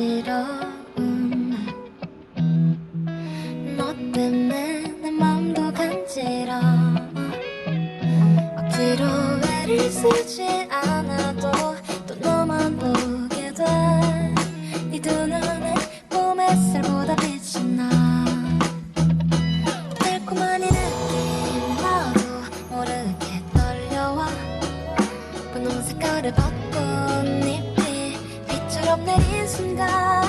간지러운 너 때문에 내 맘도 간지러워. 억지로 애를 쓰지 않아도 또 너만 보게 돼네 두 눈에 봄의 살보다 빛이 나. 달콤한 이 느낌 나도 모르게 떨려와. 분홍 색깔을 벗 情感。